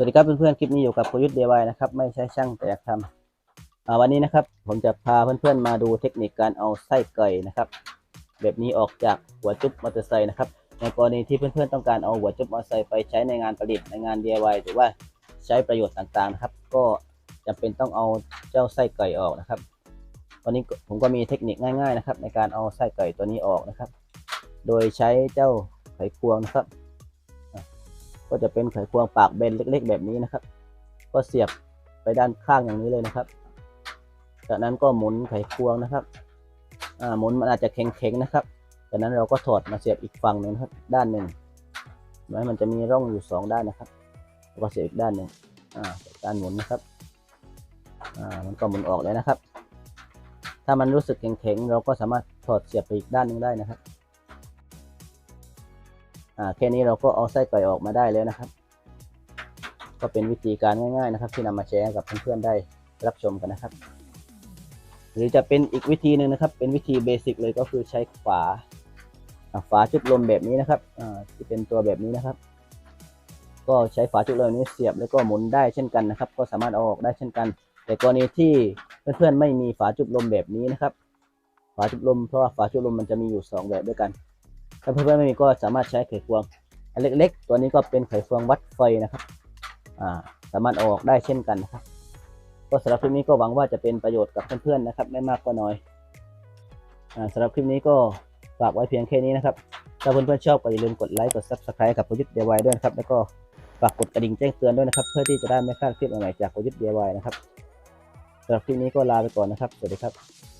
สวัสดีครับเพื่อนๆ คลิปนี้อยู่กับประยุทธ์ DIY นะครับไม่ใช่ช่างแต่อยากทำอ่าวันนี้นะครับผมจะพาเพื่อนๆมาดูเทคนิคการเอาไส้ไก่นะครับ แบบนี้ออกจากหัวจุ๊บมอเตอร์ไซค์นะครับในกรณีที่เพื่อนๆต้องการเอาหัวจุ๊บมอเตอร์ไซค์ไปใช้ในงานประดิษฐ์ในงาน DIY หรือว่าใช้ประโยชน์ต่างๆนะครับ ก็จำเป็นต้องเอาเจ้าไส้ไก่ออกนะครับวันนี้ผมก็มีเทคนิคง่าย ๆนะครับ ในการเอาไส้ไก่ตัวนี้ออกนะครับ โดยใช้เจ้าไขควงนะครับ ก็จะเป็นไขควงปากเบนเล็ก ๆ แบบนี้นะครับ ก็เสียบไปด้านข้างอย่างนี้เลยนะครับ จากนั้นก็หมุนไขควงนะครับอ่าหมุนมันอาจจะแข็งๆนะครับ จากนั้นเราก็ถอดมาเสียบอีกฝั่งหนึ่งครับด้านหนึ่งห็นไหมมันจะมีร่องอยู่สองด้านนะครับก็เสียบอีกด้านหนึ่งอ่าการหมุนนะครับอ่ามันก็หมุนออกเลยนะครับ ถ้ามันรู้สึกแข็งๆเราก็สามารถถอดเสียบไปอีกด้านหนึ่งได้นะครับ แค่นี้เราก็เอาไส้ไก่ออกมาได้แล้วนะครับ ก็เป็นวิธีการง่ายๆนะครับ ที่นำมาแชร์กับเพื่อนๆได้รับชมกันนะครับ หรือจะเป็นอีกวิธีหนึ่งนะครับ เป็นวิธีเบสิกเลยก็คือใช้ฝาฝาจุดลมแบบนี้นะครับที่เป็นตัวแบบนี้นะครับ ก็ใช้ฝาจุดลมนี้เสียบแล้วก็หมุนได้เช่นกันนะครับ ก็สามารถเอาออกได้เช่นกัน แต่กรณีที่เพื่อนๆไม่มีฝาจุดลมแบบนี้นะครับ ฝาจุดลมเพราะว่าฝาจุดลมมันจะมีอยู่สองแบบด้วยกัน ถ้าเพื่อนๆไม่มีก็สามารถใช้ไขควงอันเล็ก ๆ ตัวนี้ก็เป็นไขควงวัดไฟนะครับอ่าสามารถออกได้เช่นกันนะครับ ก็สำหรับคลิปนี้ก็หวังว่าจะเป็นประโยชน์กับเพื่อนๆนะครับ ไม่มากก็น้อยอ่าสำหรับคลิปนี้ก็ฝากไว้เพียงแค่นี้นะครับ ถ้าเพื่อนๆชอบก็อย่าลืมกดไลค์ กด subscribe กับประยุทธ์ DIY ด้วยนะครับ แล้วก็ฝากกดกระดิ่งแจ้งเตือนด้วยนะครับ เพื่อที่จะได้ไม่พลาดคลิปใหม่ๆจากประยุทธ์ DIY นะครับสำหรับคลิปนี้ก็ลาไปก่อนนะครับ สวัสดีครับ